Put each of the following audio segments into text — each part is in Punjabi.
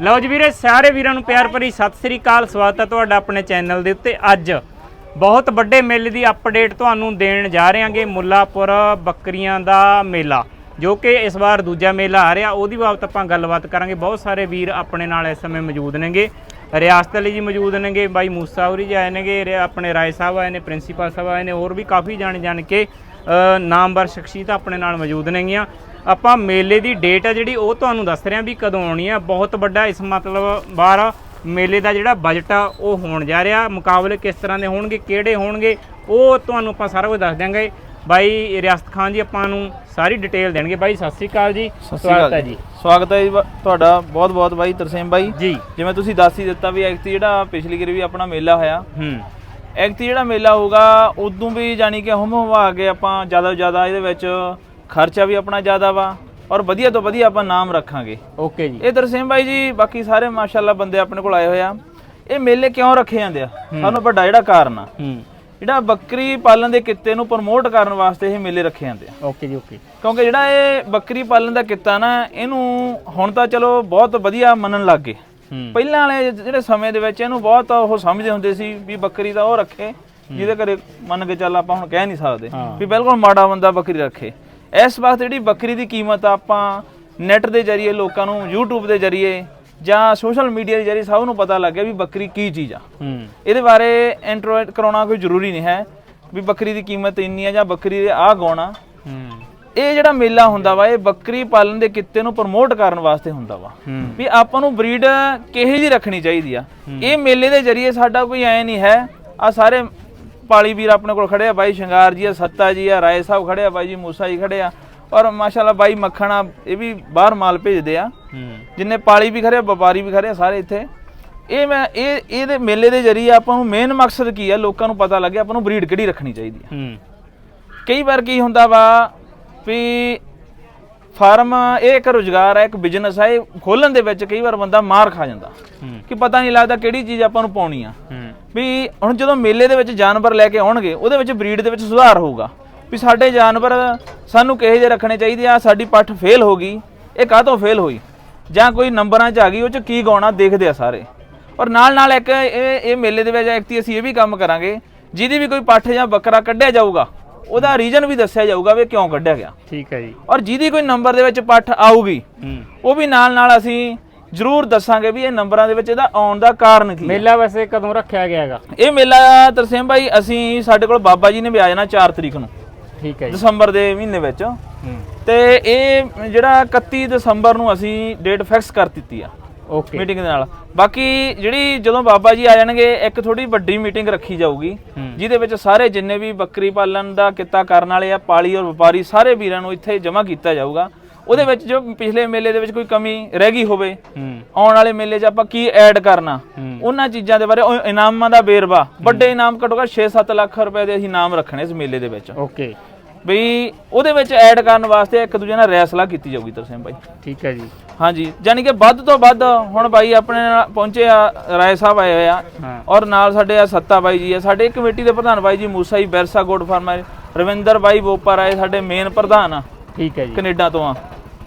ਲਓ ਜੀ ਵੀਰੇ, ਸਾਰੇ ਵੀਰਾਂ ਨੂੰ ਪਿਆਰ ਭਰੀ ਸਤਿ ਸ੍ਰੀ ਅਕਾਲ। ਸਵਾਗਤ ਹੈ ਤੁਹਾਡਾ ਆਪਣੇ ਚੈਨਲ ਦੇ ਉੱਤੇ। ਅੱਜ ਬਹੁਤ ਵੱਡੇ ਮੇਲੇ ਦੀ ਅਪਡੇਟ ਤੁਹਾਨੂੰ ਦੇਣ ਜਾ ਰਹੇ ਹਾਂਗੇ ਮੁੱਲਾਪੁਰ ਬੱਕਰੀਆਂ ਦਾ ਮੇਲਾ, ਜੋ ਕਿ ਇਸ ਵਾਰ ਦੂਜਾ ਮੇਲਾ ਆ ਰਿਹਾ। ਉਹਦੀ ਬਾਬਤ ਆਪਾਂ ਗੱਲਬਾਤ ਕਰਾਂਗੇ। ਬਹੁਤ ਸਾਰੇ ਵੀਰ ਆਪਣੇ ਨਾਲ ਇਸ ਸਮੇਂ ਮੌਜੂਦ ਨੇਗੇ। ਰਿਆਸਤ ਅਲੀ ਜੀ ਮੌਜੂਦ ਨੇਗੇ। ਬਾਈ ਮੂਸਾ ਹੋਰੀ ਜੀ ਆਏ ਨੇਗੇ। ਰੇ- ਆਪਣੇ ਰਾਏ ਸਾਹਿਬ ਆਏ ਨੇ, ਪ੍ਰਿੰਸੀਪਲ ਸਾਹਿਬ ਆਏ ਨੇ। ਹੋਰ ਵੀ ਕਾਫੀ ਜਾਣ ਜਾਣ ਕੇ ਨਾਮਵਰ ਸ਼ਖਸੀਅਤ ਆਪਣੇ ਨਾਲ ਮੌਜੂਦ ਨੇਗੀਆਂ। ਆਪਾਂ ਮੇਲੇ ਦੀ ਡੇਟ ਹੈ ਜਿਹੜੀ ਉਹ ਤੁਹਾਨੂੰ ਦੱਸ ਰਹੇ ਹਾਂ ਵੀ ਕਦੋਂ ਆਉਣੀ ਹੈ ਬਹੁਤ ਵੱਡਾ ਇਸ ਮਤਲਬ ਬਾਰ ਮੇਲੇ ਦਾ ਜਿਹੜਾ ਬਜਟ ਆ ਉਹ ਹੋਣ ਜਾ ਰਿਹਾ। ਮੁਕਾਬਲੇ ਕਿਸ ਤਰ੍ਹਾਂ ਦੇ ਹੋਣਗੇ ਕਿਹੜੇ ਹੋਣਗੇ ਉਹ ਤੁਹਾਨੂੰ ਆਪਾਂ ਸਾਰਾ ਕੁਝ ਦੱਸ ਦਿਆਂਗੇ। ਬਾਈ ਰਿਆਸਤ ਖਾਨ ਜੀ ਆਪਾਂ ਨੂੰ ਸਾਰੀ ਡਿਟੇਲ ਦੇਣਗੇ। ਬਾਈ ਸਤਿ ਸ੍ਰੀ ਅਕਾਲ ਜੀ। ਸਵਾਗਤ ਹੈ ਜੀ। ਸਵਾਗਤ ਹੈ ਜੀ ਤੁਹਾਡਾ ਬਹੁਤ ਬਹੁਤ ਬਾਈ ਤਰਸੇਮ ਬਾਈ। ਜੀ। ਜਿਵੇਂ ਤੁਸੀਂ ਦੱਸ ਹੀ ਦਿੱਤਾ ਵੀ ਐਕਤੀ ਜਿਹੜਾ ਪਿਛਲੀ ਵਾਰੀ ਵੀ ਆਪਣਾ ਮੇਲਾ ਹੋਇਆ। ਹੂੰ। ਐਕਤੀ ਜਿਹੜਾ ਮੇਲਾ ਹੋਊਗਾ ਉਦੋਂ ਵੀ ਜਾਨੀ ਕਿ ਹਮ ਹਵਾ ਕੇ ਆਪਾਂ ਜ਼ਿਆਦਾ ਜ਼ਿਆਦਾ ਇਹਦੇ ਵਿੱਚ ਖਰਚਾ ਵੀ ਆਪਣਾ ਜ਼ਿਆਦਾ ਵਾ ਔਰ ਵਧੀਆ ਤੋਂ ਵਧੀਆ ਆਪਾਂ ਨਾਮ ਰੱਖਾਂਗੇ। ਓਕੇ ਜੀ। ਇਹ ਤਰਸੇਮ ਬਾਈ ਜੀ ਬਾਕੀ ਸਾਰੇ ਮਾਸ਼ਾਅੱਲਾ ਬੰਦੇ ਆਪਣੇ ਕੋਲ ਆਏ ਹੋਏ ਆ। ਇਹ ਮੇਲੇ ਕਿਉਂ ਰੱਖੇ ਜਾਂਦੇ ਆ? ਸਾਨੂੰ ਵੱਡਾ ਜਿਹੜਾ ਕਾਰਨ ਆ। ਹੂੰ। ਜਿਹੜਾ ਬੱਕਰੀ ਪਾਲਣ ਦੇ ਕਿੱਤੇ ਨੂੰ ਪ੍ਰਮੋਟ ਕਰਨ ਵਾਸਤੇ ਇਹ ਮੇਲੇ ਰੱਖੇ ਜਾਂਦੇ ਆ। ਓਕੇ ਜੀ ਓਕੇ। ਕਿਉਂਕਿ ਜਿਹੜਾ ਇਹ ਬੱਕਰੀ ਪਾਲਣ ਦਾ ਕਿੱਤਾ ਨਾ ਇਹਨੂੰ ਹੁਣ ਤਾਂ ਚਲੋ ਬਹੁਤ ਵਧੀਆ ਮੰਨਣ ਲੱਗ ਗਏ। ਪਹਿਲਾਂ ਵਾਲੇ ਜਿਹੜੇ ਸਮੇਂ ਦੇ ਵਿੱਚ ਇਹਨੂੰ ਬਹੁਤ ਉਹ ਸਮਝਦੇ ਹੁੰਦੇ ਸੀ ਵੀ ਬੱਕਰੀ ਦਾ ਉਹ ਰੱਖੇ ਜਿਹਦੇ ਘਰੇ ਮੰਨ ਕੇ ਚੱਲ ਆਪਾਂ ਹੁਣ ਕਹਿ ਨਹੀਂ ਸਕਦੇ। ਵੀ ਬਿਲਕੁਲ ਮਾੜਾ ਬੰਦਾ ਬੱਕਰੀ ਰੱਖੇ। ਇਸ ਵਕਤ ਜਿਹੜੀ ਬੱਕਰੀ ਦੀ ਕੀਮਤ ਆ ਆਪਾਂ ਨੈਟ ਦੇ ਜ਼ਰੀਏ ਲੋਕਾਂ ਨੂੰ YouTube ਦੇ ਜ਼ਰੀਏ ਜਾਂ ਸੋਸ਼ਲ ਮੀਡੀਆ ਦੇ ਜ਼ਰੀਏ ਸਭ ਨੂੰ ਪਤਾ ਲੱਗ ਗਿਆ ਵੀ ਬੱਕਰੀ ਕੀ ਚੀਜ਼ ਆ। ਹੂੰ। ਇਹਦੇ ਬਾਰੇ ਇੰਟਰੋਡ ਕਰਾਉਣਾ ਕੋਈ ਜ਼ਰੂਰੀ ਨਹੀਂ ਹੈ ਵੀ ਬੱਕਰੀ ਦੀ ਕੀਮਤ ਇੰਨੀ ਆ ਜਾਂ ਬੱਕਰੀ ਦੇ ਆਹ ਗਾਉਣਾ ਹੂੰ। ਇਹ ਜਿਹੜਾ ਮੇਲਾ ਹੁੰਦਾ ਵਾ ਇਹ ਬੱਕਰੀ ਪਾਲਣ ਦੇ ਕਿੱਤੇ ਨੂੰ ਪ੍ਰਮੋਟ ਕਰਨ ਵਾਸਤੇ ਹੁੰਦਾ ਵਾ। ਵੀ ਆਪਾਂ ਨੂੰ ਬਰੀਡ ਕਿਹੇ ਜੀ ਰੱਖਣੀ ਚਾਹੀਦੀ ਆ। ਇਹ ਮੇਲੇ ਦੇ ਜ਼ਰੀਏ ਸਾਡਾ ਕੋਈ ਐ ਨਹੀਂ ਹੈ ਆ ਸਾਰੇ ਪਾਲੀ ਵੀਰ ਆਪਣੇ ਕੋਲ ਖੜੇ ਆ ਬਾਈ ਸ਼ਿੰਗਾਰ ਜੀ ਆ ਸੱਤਾ ਜੀ ਆ ਰਾਏ ਸਾਹਿਬ ਖੜੇ ਆ ਬਾਈ ਜੀ ਮੂਸਾ ਜੀ ਖੜੇ ਆ। ਔਰ ਮਾਸ਼ਾਅੱਲਾ ਬਾਈ ਮੱਖਣਾ ਇਹ ਵੀ ਬਾਹਰ ਮਾਲ ਭੇਜਦੇ ਆ। ਜਿੰਨੇ ਪਾਲੀ ਵੀ ਖੜੇ ਆ ਵਪਾਰੀ ਵੀ ਖੜੇ ਆ ਸਾਰੇ ਇੱਥੇ। ਇਹ ਮੈਂ ਇਹ ਇਹਦੇ ਮੇਲੇ ਦੇ ਜ਼ਰੀਏ ਆਪਾਂ ਨੂੰ ਮੇਨ ਮਕਸਦ ਕੀ ਆ ਲੋਕਾਂ ਨੂੰ ਪਤਾ ਲੱਗੇ ਆਪਾਂ ਨੂੰ ਬਰੀਡ ਕਿਹੜੀ ਰੱਖਣੀ ਚਾਹੀਦੀ ਆ। ਹੂੰ। ਕਈ ਵਾਰ ਕੀ ਹੁੰਦਾ ਵਾ ਵੀ ਫਾਰਮ ਇਹ ਇੱਕ ਰੁਜ਼ਗਾਰ ਹੈ ਇੱਕ ਬਿਜ਼ਨਸ ਹੈ ਖੋਲਣ ਦੇ ਵਿੱਚ ਕਈ ਵਾਰ ਬੰਦਾ ਮਾਰ ਖਾ ਜਾਂਦਾ। ਕਿ ਪਤਾ ਨਹੀਂ ਲੱਗਦਾ ਕਿਹੜੀ ਚੀਜ਼ ਆਪਾਂ ਨੂੰ ਪਾਉਣੀ ਆ। ਵੀ ਹੁਣ ਜਦੋਂ ਮੇਲੇ ਦੇ ਵਿੱਚ ਜਾਨਵਰ ਲੈ ਕੇ ਆਉਣਗੇ ਉਹਦੇ ਵਿੱਚ ਬਰੀਡ ਦੇ ਵਿੱਚ ਸੁਧਾਰ ਹੋਊਗਾ। ਵੀ ਸਾਡੇ ਜਾਨਵਰ ਸਾਨੂੰ ਕਿਹੋ ਜਿਹੇ ਰੱਖਣੇ ਚਾਹੀਦੇ ਆ ਸਾਡੀ ਪੱਠ ਫੇਲ ਹੋ ਗਈ ਇਹ ਕਾਹਤੋਂ ਫੇਲ ਹੋਈ? ਜਾਂ ਕੋਈ ਨੰਬਰਾਂ 'ਚ ਆ ਗਈ ਉਹ 'ਚ ਕੀ ਗਾਉਣਾ ਦੇਖਦੇ ਆ ਸਾਰੇ। ਔਰ ਨਾਲ ਨਾਲ ਇੱਕ ਇਹ ਇਹ ਮੇਲੇ ਦੇ ਵਿੱਚ ਐਕਟੀ ਅਸੀਂ ਇਹ ਵੀ ਕੰਮ ਕਰਾਂਗੇ ਜਿਹਦੀ ਵੀ ਕੋਈ ਪੱਠ ਜਾਂ ਬੱਕਰਾ ਕੱਢਿਆ ਜਾਊਗਾ ਉਹਦਾ ਰੀਜ਼ਨ ਵੀ ਦੱਸਿਆ ਜਾਊਗਾ ਵੀ ਕਿਉਂ ਕੱਢਿਆ ਗਿਆ। ਠੀਕ ਹੈ ਜੀ। ਔਰ ਜਿਹਦੀ ਕੋਈ ਨੰਬਰ ਦੇ ਵਿੱਚ ਪੱਠ ਆਊਗੀ ਉਹ ਵੀ ਨਾਲ ਨਾਲ ਅਸੀਂ ਜ਼ਰੂਰ ਦੱਸਾਂਗੇ ਵੀ ਇਹ ਨੰਬਰਾਂ ਦੇ ਵਿੱਚ ਇਹਦਾ ਆਉਣ ਦਾ ਕਾਰਨ ਕੀ ਹੈ। ਮੇਲਾ ਵੈਸੇ ਕਦੋਂ ਰੱਖਿਆ ਗਿਆ ਹੈਗਾ? ਇਹ ਮੇਲਾ ਤਰਸੇਮ ਭਾਈ ਅਸੀਂ ਸਾਡੇ ਕੋਲ ਬਾਬਾ ਜੀ ਨੇ ਵੀ ਆ ਜਾਣਾ 4 ਤਰੀਕ ਨੂੰ। ਠੀਕ ਹੈ ਜੀ। ਦਸੰਬਰ ਦੇ ਮਹੀਨੇ ਵਿੱਚ। ਤੇ ਇਹ ਜਿਹੜਾ 31 ਦਸੰਬਰ ਨੂੰ ਅਸੀਂ ਡੇਟ ਫਿਕਸ ਕਰ ਦਿੱਤੀ ਆ। ਓਕੇ ਮੀਟਿੰਗ ਦੇ ਨਾਲ। ਬਾਕੀ ਜਿਹੜੀ ਜਦੋਂ ਬਾਬਾ ਜੀ ਆ ਜਾਣਗੇ ਇੱਕ ਥੋੜੀ ਵੱਡੀ ਮੀਟਿੰਗ ਰੱਖੀ ਜਾਊਗੀ। ਜਿਹਦੇ ਵਿੱਚ ਸਾਰੇ ਜਿੰਨੇ ਵੀ ਬੱਕਰੀ ਪਾਲਣ ਦਾ ਕਿੱਤਾ ਕਰਨ ਵਾਲੇ ਆ ਪਾਲੀ ਔਰ ਵਪਾਰੀ ਸਾਰੇ ਵੀਰਾਂ ਨੂੰ ਇੱਥੇ ਜਮ੍ਹਾਂ ਕੀਤਾ ਜਾਊਗਾ। ਉਹਦੇ ਵਿੱਚ ਜੋ ਪਿਛਲੇ ਮੇਲੇ ਦੇ ਵਿੱਚ ਕੋਈ ਕਮੀ ਰਹਿ ਗਈ ਹੋਵੇ ਆਉਣ ਵਾਲੇ ਮੇਲੇ 'ਚ ਆਪਾਂ ਕੀ ਐਡ ਕਰਨਾ। ਉਹਨਾਂ ਚੀਜ਼ਾਂ ਦੇ ਬਾਰੇ ਇਨਾਮਾਂ ਦਾ ਬੇਰਵਾ ਵੱਡੇ ਇਨਾਮ ਘੱਟੋ ਘੱਟ 6-7 ਲੱਖ ਰੁਪਏ ਦੇ ਅਸੀਂ ਇਨਾਮ ਰੱਖਣੇ ਇਸ ਮੇਲੇ ਦੇ ਵਿੱਚ। ਓਕੇ ਬਈ ਉਹਦੇ ਵਿੱਚ ਐਡ ਕਰਨ ਵਾਸਤੇ ਇੱਕ ਦੂਜੇ ਨਾਲ ਰੈਸਲਾ ਕੀਤੀ ਜਾਊਗੀ ਤਰਸੇਮ ਭਾਈ। ਠੀਕ ਹੈ ਜੀ। ਹਾਂਜੀ ਯਾਨੀ ਕਿ ਵੱਧ ਤੋਂ ਵੱਧ ਹੁਣ ਬਾਈ ਆਪਣੇ ਨਾਲ ਪਹੁੰਚੇ ਆ ਰਾਏ ਸਾਹਿਬ ਆਏ ਹੋਏ ਆ ਹਾਂ। ਔਰ ਨਾਲ ਸਾਡੇ ਆ ਸੱਤਾ ਬਾਈ ਜੀ ਆ ਸਾਡੇ ਕਮੇਟੀ ਦੇ ਪ੍ਰਧਾਨ ਬਾਈ ਜੀ ਮੂਸਾ ਜੀ ਬੈਰਸਾ ਗੋਡ ਫਾਰਮਰ ਰਵਿੰਦਰ ਬਾਈ ਬੋਪਰ ਆਏ ਸਾਡੇ ਮੇਨ ਪ੍ਰਧਾਨ ਆ। ਠੀਕ ਹੈ ਜੀ। ਕੈਨੇਡਾ ਤੋਂ ਆ।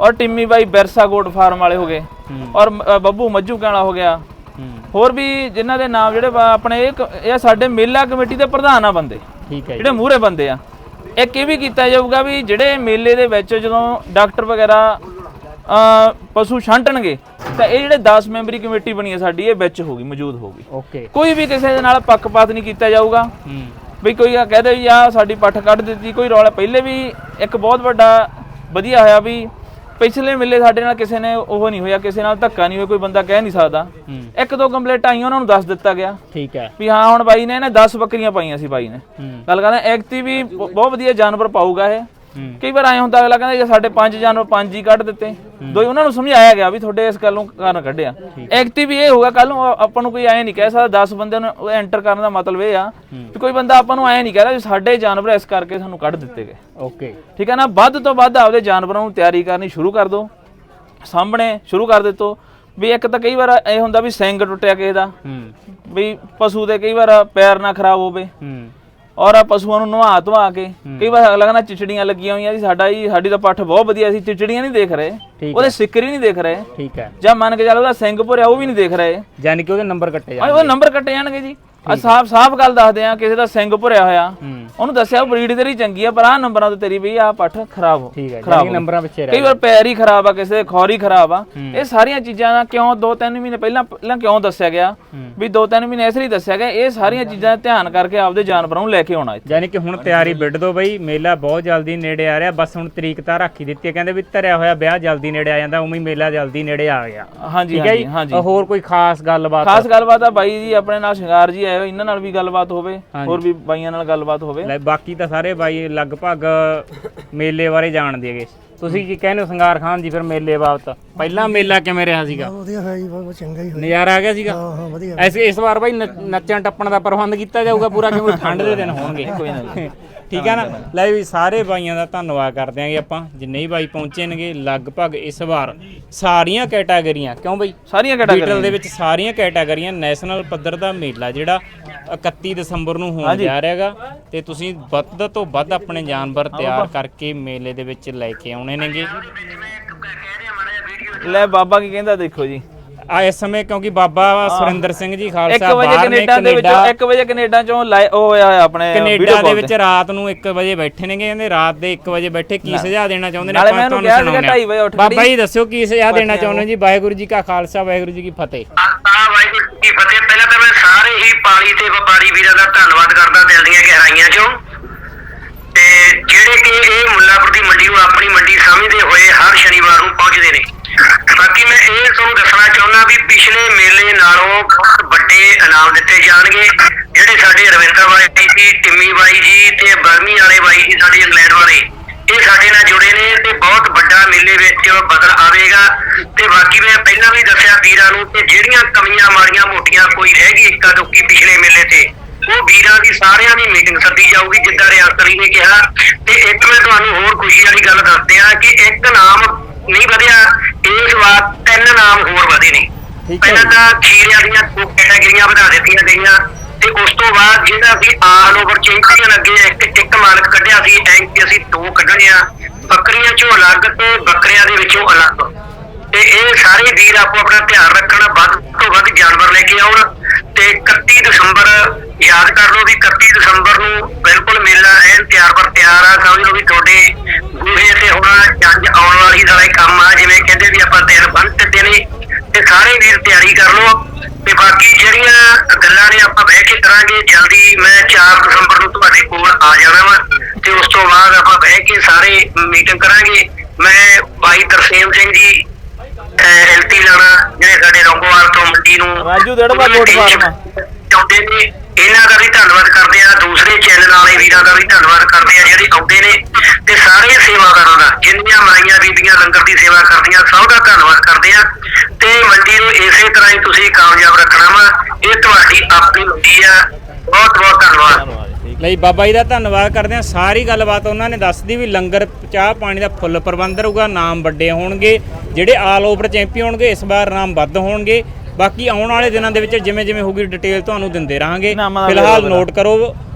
ਔਰ ਟਿੰਮੀ ਬਾਈ ਬੈਰਸਾ ਗੋਡ ਫਾਰਮ ਵਾਲੇ ਹੋ ਗਏ। ਹੂੰ। ਔਰ ਮ- ਅ, ਬੱਬੂ ਮੱਜੂ ਕਾਲਾ ਹੋ ਗਿਆ। ਹੂੰ। ਹੋਰ ਵੀ ਜਿਨ੍ਹਾਂ ਦੇ ਨਾਮ ਜਿਹੜੇ ਵਾ ਆਪਣੇ ਇਹ ਕ- ਇਹ ਸਾਡੇ ਮੇਲਾ ਕਮੇਟੀ ਦੇ ਪ੍ਰਧਾਨ ਆ ਬੰਦੇ। ਠੀਕ ਹੈ ਜੀ। ਜਿਹੜੇ ਮੂਹਰੇ ਬੰਦੇ ਆ। ਇੱਕ ਇਹ ਵੀ ਕੀਤਾ ਜਾਊਗਾ ਵੀ ਜਿਹੜੇ ਮੇਲੇ ਦੇ ਵਿੱਚ ਜਦੋਂ ਡਾਕਟਰ ਵਗੈਰਾ ਅ, ਪਸ਼ੂ ਛਾਂਟਣਗੇ ਤਾਂ ਇਹ ਜਿਹੜੇ 10 ਮੈਂਬਰੀ ਕਮੇਟੀ ਬਣੀ ਹੈ ਸਾਡੀ ਇਹ ਵਿੱਚ ਹੋਗੀ ਮੌਜੂਦ ਹੋਗੀ ਓਕੇ ਕੋਈ ਵੀ ਕਿਸੇ ਦੇ ਨਾਲ ਪੱਖਪਾਤ ਨਹੀਂ ਕੀਤਾ ਜਾਊਗਾ। ਹੂੰ। ਵੀ ਕੋਈ ਕਹਦੇ ਵੀ ਆ ਸਾਡੀ ਪੱਠ ਕੱਢ ਦਿੱਤੀ। ਕੋਈ ਰੌਲਾ ਪਹਿਲੇ ਵੀ ਇੱਕ ਬਹੁਤ ਵੱਡਾ ਵਧੀਆ ਹੋਇਆ ਵੀ ਪਿਛਲੇ ਮੇਲੇ ਸਾਡੇ ਨਾਲ ਕਿਸੇ ਨੇ ਉਹ ਨਹੀਂ ਹੋਇਆ ਕਿਸੇ ਨਾਲ ਧੱਕਾ ਨਹੀਂ ਹੋਇਆ ਕੋਈ ਬੰਦਾ ਕਹਿ ਨਹੀਂ ਸਕਦਾ। ਹੂੰ। ਇੱਕ ਦੋ ਕੰਪਲੇਂਟ ਆਈਆਂ ਉਹਨਾਂ ਨੂੰ ਦੱਸ ਦਿੱਤਾ ਗਿਆ। ਠੀਕ ਹੈ। ਵੀ ਹਾਂ ਹੁਣ ਬਾਈ ਨੇ ਇਹਨੇ 10 ਬੱਕਰੀਆਂ ਪਾਈਆਂ ਸੀ ਬਾਈ ਨੇ। ਹੂੰ। ਗੱਲ ਕਰਦਾ ਐਕਟੀ ਵੀ ਬ- ਬਹੁਤ ਵਧੀਆ ਜਾਨਵਰ ਪਾਊਗਾ ਇਹ। ਕਈ ਵਾਰ ਐ ਹੁੰਦਾ ਅਗਲਾ ਕਹਿੰਦਾ ਜੇ ਸਾਡੇ ਪੰਜ ਜਾਨਵਰ ਪੰਜ ਹੀ ਕੱਢ ਦਿੱਤੇ। ਦੋ ਹੀ ਉਹਨਾਂ ਨੂੰ ਸਮਝਾਇਆ ਗਿਆ ਵੀ ਤੁਹਾਡੇ ਇਸ ਗੱਲ ਕਾਰਨ ਕੱਢਿਆ। ਐਕਟਿਵ ਇਹ ਹੋਊਗਾ ਕੱਲ ਨੂੰ ਆਪਾਂ ਨੂੰ ਕੋਈ ਐ ਨਹੀਂ ਕਹਿ ਸਕਦਾ 10 ਬੰਦੇ ਨੂੰ ਐਂਟਰ ਕਰਨ ਦਾ ਮਤਲਬ ਇਹ ਆ ਕਿ ਕੋਈ ਬੰਦਾ ਆਪਾਂ ਨੂੰ ਐ ਨਹੀਂ ਕਹਿ ਰਿਹਾ ਵੀ ਸਾਡੇ ਜਾਨਵਰ ਇਸ ਕਰਕੇ ਸਾਨੂੰ ਕੱਢ ਦਿੱਤੇ ਗਏ। ਓਕੇ। ਠੀਕ ਹੈ ਨਾ? ਵੱਧ ਤੋਂ ਵੱਧ ਆਪਦੇ ਜਾਨਵਰਾਂ ਨੂੰ ਤਿਆਰੀ ਕਰਨੀ ਸ਼ੁਰੂ ਕਰ ਦਿਓ ਸਾਹਮਣੇ ਸ਼ੁਰੂ ਕਰ ਦਿੱਤੋ। ਵੀ ਇੱਕ ਤਾਂ ਕਈ ਵਾਰ ਇਹ ਹੁੰਦਾ ਵੀ ਸਿੰਗ ਟੁੱਟਿਆ ਕਿਸੇ ਦਾ। ਹੂੰ। ਵੀ ਪਸ਼ੂ ਦੇ ਕਈ ਵਾਰ ਪੈਰ ਨਾ ਖਰਾਬ ਹੋਵੇ। ਹੂੰ। ਔਰ ਆ ਪਸ਼ੂਆਂ ਨੂੰ ਨਵਾ ਧਵਾ ਕੇ ਕਈ ਵਾਰ ਅਗਲਾ ਕਹਿੰਦਾ ਚਿਚੜੀਆਂ ਲੱਗੀਆਂ ਹੋਈਆਂ ਜੀ ਸਾਡਾ ਜੀ ਸਾਡੀ ਤਾਂ ਪੱਠ ਬਹੁਤ ਵਧੀਆ ਸੀ ਚਿਚੜੀਆਂ ਨਹੀਂ ਦੇਖ ਰਹੇ ਉਹਦੇ ਸਿੱਕਰ ਨਹੀਂ ਦੇਖ ਰਹੇ। ਠੀਕ ਹੈ। ਜਾਂ ਮੰਨ ਕੇ ਚੱਲ ਉਹਦਾ ਸਿੰਘ ਭੁਰਿਆ ਉਹ ਵੀ ਨਹੀਂ ਦੇਖ ਰਹੇ। ਯਾਨੀ ਕਿ ਉਹਦੇ ਨੰਬਰ ਕੱਟੇ ਆ ਜਾਣ ਉਹ ਨੰਬਰ ਕੱਟੇ ਜਾਣਗੇ ਜੀ। ਆ ਸਾਫ਼ ਸਾਫ਼ ਗੱਲ ਦੱਸਦੇ ਆ ਕਿਸੇ ਦਾ ਸਿੰਘ ਭੁਰਿਆ ਹੋਇਆ ਹੂੰ। ਉਹਨੂੰ ਦੱਸਿਆ ਬਰੀਡ ਤੇਰੀ ਚੰਗੀ ਆ ਪਰ ਆ ਨੰਬਰਾਂ ਤੇ ਤੇਰੀ ਵੀ ਆ ਪੱਠ ਖਰਾਬ ਹੋ ਠੀਕ ਹੈ ਖਰਾਬ ਹੋ। ਨੰਬਰਾਂ ਪਿੱਛੇ ਕਈ ਰਹਿ ਵਾਰ ਪੈਰ ਹੀ ਖਰਾਬ ਆ ਕਿਸੇ ਦੇ ਖੌਰ ਹੀ ਖਰਾਬ ਆ। ਇਹ ਸਾਰੀਆਂ ਚੀਜ਼ਾਂ ਦਾ ਕਿਉਂ 2-3 ਮਹੀਨੇ ਪਹਿਲਾਂ ਪਹਿਲਾਂ ਕਿਉਂ ਦੱਸਿਆ ਗਿਆ। ਵੀ 2-3 ਮਹੀਨੇ ਇਸ ਲਈ ਦੱਸਿਆ ਗਿਆ ਇਹ ਸਾਰੀਆਂ ਚੀਜ਼ਾਂ ਦਾ ਧਿਆਨ ਕਰਕੇ ਆਪਦੇ ਜਾਨਵਰਾਂ ਨੂੰ ਲੈ ਕੇ ਆਉਣਾ ਇੱਥੇ। ਯਾਨੀ ਕਿ ਹੁਣ ਤਿਆਰੀ ਵਿੱਢ ਦੋ ਬਈ ਮੇਲਾ ਬਹੁਤ ਜਲਦੀ ਨੇੜੇ ਆ ਰਿਹਾ ਬਸ ਹੁਣ ਤਰੀਕ ਤਾਂ ਰੱਖੀ ਦਿੱਤੀ ਹੈ ਕਹਿੰਦੇ ਵੀ ਧਰਿਆ ਹੋਇਆ ਵਿਆਹ ਜਲਦੀ ਨੇੜੇ ਆ ਜਾਂਦਾ ਉਵੇਂ ਹੀ ਮੇਲਾ ਜਲਦੀ ਨੇੜੇ ਆ ਗਿਆ। ਹਾਂਜੀ ਠੀਕ ਹੈ ਹਾਂਜੀ ਜੀ? ਹਾਂਜੀ ਅ, ਹੋਰ ਕੋਈ ਖਾਸ ਗੱਲਬਾਤ? ਖਾਸ ਗੱਲਬਾਤ ਆ ਬਾਈ ਜੀ ਆਪਣੇ ਨਾਲ ਸ਼ਿੰਗਾਰ ਜੀ ਆਏ ਹੋਏ ਇਹਨਾਂ ਨਾਲ ਵੀ ਗੱਲਬਾਤ ਹੋਵੇ ਹਾਂਜੀ। ਹੋਰ ਵੀ ਬਾਈਆਂ ਨਾਲ ਗੱਲਬਾਤ ਹੋਵੇ। ਲੈ ਬਾਕੀ ਤਾਂ ਸਾਰੇ ਬਾਈ ਲਗਭਗ ਮੇਲੇ ਬਾਰੇ ਜਾਣਦੇ ਹੈਗੇ। ਤੁਸੀਂ ਕੀ ਕਹਿੰਦੇ ਹੋ ਸੰਗਾਰ ਖਾਨ ਜੀ ਫਿਰ ਮੇਲੇ ਬਾਬਤ? ਪਹਿਲਾ ਮੇਲਾ ਕਿਵੇਂ ਰਿਹਾ ਸੀਗਾ? ਵਧੀਆ ਹੈ ਜੀ ਬਹੁਤ ਚੰਗਾ ਹੀ ਹੋਇਆ। ਨਜ਼ਾਰਾ ਆ ਗਿਆ ਸੀਗਾ? ਹਾਂ ਹਾਂ ਵਧੀਆ। ਐਸ ਇਸ ਵਾਰ ਬਾਈ ਨੱਚਣ ਟੱਪਣ ਦਾ ਪ੍ਰਬੰਧ ਕੀਤਾ ਜਾਊਗਾ ਪੂਰਾ ਕਿਉਂਕਿ ਠੰਡ ਦੇ ਦਿਨ ਹੋਣਗੇ। ਕੋਈ ਨਾ ਠੀਕ ਹੈ ਨਾ? ਲੈ ਵੀ ਸਾਰੇ ਬਾਈਆਂ ਦਾ ਧੰਨਵਾਦ ਕਰਦੇ ਆਂਗੇ ਆਪਾਂ। ਜਿੰਨੇ ਹੀ ਬਾਈ ਪਹੁੰਚੇ ਨੇਗੇ ਲਗਭਗ ਇਸ ਵਾਰ ਸਾਰੀਆਂ ਕੈਟਾਗਰੀਆਂ ਕਿਉਂ ਬਾਈ? ਸਾਰੀਆਂ ਕੈਟਾਗਰੀਆਂ। ਦੇ ਵਿੱਚ ਸਾਰੀਆਂ ਕੈਟਾਗਰੀਆਂ ਨੈਸ਼ਨਲ ਪੱਧਰ ਦਾ ਮੇਲਾ ਜਿਹੜਾ 31 ਦਸੰਬਰ ਨੂੰ ਹੋਣ ਜਾ ਰਿਹਾ ਹੈਗਾ। ਤੇ ਤੁਸੀਂ ਵੱਧ ਤੋਂ ਵੱਧ ਆਪਣੇ ਜਾਨਵਰ ਤਿਆਰ ਕਰਕੇ ਮੇਲੇ ਦੇ ਵਿੱਚ ਲੈ ਕੇ ਆਉਣੇ ਨੇਗੇ। ਲੈ ਬਾਬਾ ਕੀ ਕਹਿੰਦਾ ਦੇਖੋ ਜੀ। ਆ ਇਸ ਸਮੇਂ ਕਿਉਂਕਿ ਬਾਬਾ ਸੁਰਿੰਦਰ ਸਿੰਘ ਜੀ 1 ਖਾਲਸਾ ਵਜੇ ਬਾਹਰ ਨੇ ਕੈਨੇਡਾ ਦੇ ਵਿੱਚੋਂ ਕੈਨੇਡਾ 1 ਵਜੇ ਕੈਨੇਡਾ ਚੋਂ ਲਾਈ ਉਹ ਹੋਇਆ ਆਪਣੇ ਕੈਨੇਡਾ ਦੇ ਵਿੱਚ। ਰਾਤ ਨੂੰ 1 ਵਜੇ ਬੈਠੇ ਨੇਗੇ ਕਹਿੰਦੇ ਰਾਤ ਦੇ 1 ਵਜੇ ਬੈਠੇ ਕੀ ਸੁਝਾਅ ਦੇਣਾ ਚਾਹੁੰਦੇ ਨੇ? ਆਪਾਂ ਤੁਹਾਨੂੰ ਸੁਣਾਉਂਦੇ ਵਜੇ। ਬਾਬਾ ਜੀ ਦੱਸਿਓ ਕੀ ਸੁਝਾਅ ਦੇਣਾ ਚਾਹੁੰਦੇ ਹੋ ਜੀ? ਵਾਹਿਗੁਰੂ ਜੀ ਕਾ ਖਾਲਸਾ ਵਾਹਿਗੁਰੂ ਜੀ ਕੀ ਫਤਿਹ। ਆ ਵਾਹਿਗੁਰੂ ਜੀ ਕੀ ਫਤਿਹ। ਪਹਿਲਾਂ ਤਾਂ ਮੈਂ ਸਾਰੇ ਹੀ ਪਾਲੀ ਤੇ ਵਪਾਰੀ ਵੀਰਾਂ ਦਾ ਧੰਨਵਾਦ ਕਰਦਾ ਦਿਲ ਦੀਆਂ ਗਹਿਰਾਈਆਂ ਚੋਂ। ਤੇ ਜਿਹੜੇ ਕਿ ਇਹ ਮੁੱਲਾਪੁਰ ਦੀ ਮੰਡੀ ਨੂੰ ਆਪਣੀ ਮੰਡੀ ਸਮਝਦੇ ਹੋਏ ਹਰ ਸ਼ਨੀਵਾਰ ਨੂੰ ਪਹੁੰਚਦੇ ਨੇ। ਬਾਕੀ ਮੈਂ ਇਹ ਤੁਹਾਨੂੰ ਦੱਸਣਾ ਚਾਹੁੰਦਾ ਵੀ ਪਿਛਲੇ ਮੇਲੇ ਨਾਲੋਂ ਬਹੁਤ ਵੱਡੇ ਇਨਾਮ ਦਿੱਤੇ ਜਾਣਗੇ। ਜਿਹੜੇ ਸਾਡੇ ਰਵਿੰਦਰ ਬਾਈ ਜੀ ਟਿੰਮੀ ਬਾਈ ਜੀ ਤੇ ਬਰਮੀ ਵਾਲੇ ਬਾਈ ਜੀ ਸਾਡੇ ਇੰਗਲੈਂਡ ਵਾਲੇ, ਇਹ ਸਾਡੇ ਨਾਲ ਜੁੜੇ ਨੇ ਤੇ ਬਹੁਤ ਵੱਡਾ ਮੇਲੇ ਵਿੱਚ ਬਦਲ ਆਵੇਗਾ। ਤੇ ਬਾਕੀ ਮੈਂ ਪਹਿਲਾਂ ਵੀ ਦੱਸਿਆ ਵੀਰਾਂ ਨੂੰ ਕਿ ਜਿਹੜੀਆਂ ਕਮੀਆਂ ਮਾੜੀਆਂ ਮੋਟੀਆਂ ਕੋਈ ਰਹਿ ਗਈ ਇੱਕਾ ਦੁੱਕੀ ਪਿਛਲੇ ਮੇਲੇ ਤੇ, ਉਹ ਵੀਰਾਂ ਦੀ ਸਾਰਿਆਂ ਦੀ ਮੀਟਿੰਗ ਸੱਦੀ ਜਾਊਗੀ, ਜਿੱਦਾਂ ਰਿਆਸਤਰੀ ਨੇ ਕਿਹਾ। ਤੇ ਇੱਕ ਮੈਂ ਤੁਹਾਨੂੰ ਹੋਰ ਖੁਸ਼ੀ ਵਾਲੀ ਗੱਲ ਦੱਸਦੇ ਆ ਕਿ ਇੱਕ ਨਾਮ ਨਹੀਂ ਵਧਿਆ। ਇਸ ਵਾਰ ਤਿੰਨ ਨਾਮ ਹੋਰ ਵਧੇ ਨੇ। ਠੀਕ ਹੈ ਪਹਿਲਾਂ ਤਾਂ ਖੀਰਿਆਂ ਦੀਆਂ ਦੋ ਕੈਟਾਗਰੀਆਂ ਵਧਾ ਦਿੱਤੀਆਂ ਗਈਆਂ ਤੇ ਉਸ ਤੋਂ ਬਾਅਦ ਜਿਹੜਾ ਅਸੀਂ ਆਲ ਓਵਰ ਚੈਂਪੀਅਨ ਅੱਗੇ ਇੱਕ ਇੱਕ ਮਾਲਕ ਕੱਢਿਆ ਸੀ ਐਂ ਅਸੀਂ ਦੋ ਕੱਢਣੇ ਆ। ਬੱਕਰੀਆਂ ਚੋਂ ਅਲੱਗ ਤੇ ਬੱਕਰੀਆਂ ਦੇ ਵਿੱਚੋਂ ਅਲੱਗ। ਤੇ ਇਹ ਸਾਰੇ ਵੀਰ ਆਪੋ ਆਪਣਾ ਧਿਆਨ ਰੱਖਣ ਵੱਧ ਤੋਂ ਵੱਧ ਜਾਨਵਰ ਲੈ ਕੇ ਆਉਣ। ਤੇ 31 ਦਸੰਬਰ ਯਾਦ ਕਰ ਲਓ ਵੀ 31 ਦਸੰਬਰ ਨੂੰ ਬਿਲਕੁਲ ਮੇਲਾ ਐਨ ਤਿਆਰ ਪਰ ਤਿਆਰ ਆ ਸਮਝ ਲਓ ਵੀ ਤੁਹਾਡੇ ਗੂਹੇ ਤੇ ਹੁਣ ਜੰਜ ਆਉਣ ਵਾਲੀ ਦਾ ਕੰਮ ਆ ਜਿਵੇਂ ਕਹਿੰਦੇ ਵੀ ਆਪਾਂ ਦਿਨ ਬੰਨ ਦਿੱਤੇ ਨੇ ਤੇ ਸਾਰੇ ਵੀਰ ਤਿਆਰੀ ਕਰ ਲਓ। ਤੇ ਬਾਕੀ ਜਿਹੜੀਆਂ ਗੱਲਾਂ ਨੇ ਆਪਾਂ ਬਹਿ ਕੇ ਕਰਾਂਗੇ ਜਲਦੀ ਮੈਂ 4 ਦਸੰਬਰ ਨੂੰ ਤੁਹਾਡੇ ਕੋਲ ਆ ਜਾਣਾ ਵਾ। ਤੇ ਉਸ ਤੋਂ ਬਾਅਦ ਆਪਾਂ ਬਹਿ ਕੇ ਸਾਰੇ ਮੀਟਿੰਗ ਕਰਾਂਗੇ। ਮੈਂ ਭਾਈ ਤਰਸੇਮ ਸਿੰਘ ਜੀ ਐਲਟੀ ਲਾਣਾ ਜਿਹੜੇ ਸਾਡੇ ਰੰਗੋਵਾਲ ਤੋਂ ਮੰਡੀ ਨੂੰ ਰਾਜੂ ਦੜਵਾ ਗੋਟ ਫਾਰਮ। ਚਾਹੁੰਦੇ ਨੇ। ਇਹਨਾਂ ਦਾ ਵੀ ਧੰਨਵਾਦ ਕਰਦੇ ਆ ਦੂਸਰੇ ਚੈਨਲ ਵਾਲੇ ਵੀਰਾਂ ਦਾ ਵੀ ਧੰਨਵਾਦ ਕਰਦੇ ਆ ਜਿਹੜੇ ਆਉਂਦੇ ਨੇ ਤੇ ਸਾਰੇ ਸੇਵਾਦਾਰਾਂ ਦਾ ਜਿੰਨੀਆਂ ਮਾਈਆਂ ਬੀਬੀਆਂ ਲੰਗਰ ਦੀ ਸੇਵਾ ਕਰਦੀਆਂ ਸਭ ਦਾ ਧੰਨਵਾਦ ਕਰਦੇ ਆ। ਤੇ ਮੰਡੀ ਨੂੰ ਇਸੇ ਤਰ੍ਹਾਂ ਹੀ ਤੁਸੀਂ ਕਾਮਯਾਬ ਰੱਖਣਾ ਵਾ ਇਹ ਤੁਹਾਡੀ ਆਪਣੀ ਮੰਡੀ ਆ। ਬਹੁਤ ਬਹੁਤ ਧੰਨਵਾਦ। ਲਈ ਬਾਬਾ ਜੀ ਦਾ ਧੰਨਵਾਦ ਕਰਦੇ ਹਾਂ ਸਾਰੀ ਗੱਲਬਾਤ ਉਹਨਾਂ ਨੇ ਦੱਸਦੀ ਵੀ ਲੰਗਰ ਚਾਹ ਪਾਣੀ ਦਾ ਫੁੱਲ ਪ੍ਰਬੰਧ ਰਹੂਗਾ ਨਾਮ ਵੱਡੇ ਹੋਣਗੇ ਜਿਹੜੇ ਆਲ ਓਵਰ ਚੈਂਪੀਅਨ ਹੋਣਗੇ ਇਸ ਵਾਰ ਨਾਮ ਵੱਧ ਹੋਣਗੇ। ਬਾਕੀ ਆਉਣ ਵਾਲੇ ਦਿਨਾਂ ਦੇ ਵਿੱਚ ਜਿਵੇਂ ਜਿਵੇਂ ਹੋਊਗੀ ਡਿਟੇਲ ਤੁਹਾਨੂੰ ਦਿੰਦੇ ਰਹਾਂਗੇ। ਫਿਲਹਾਲ ਨੋਟ ਕਰੋ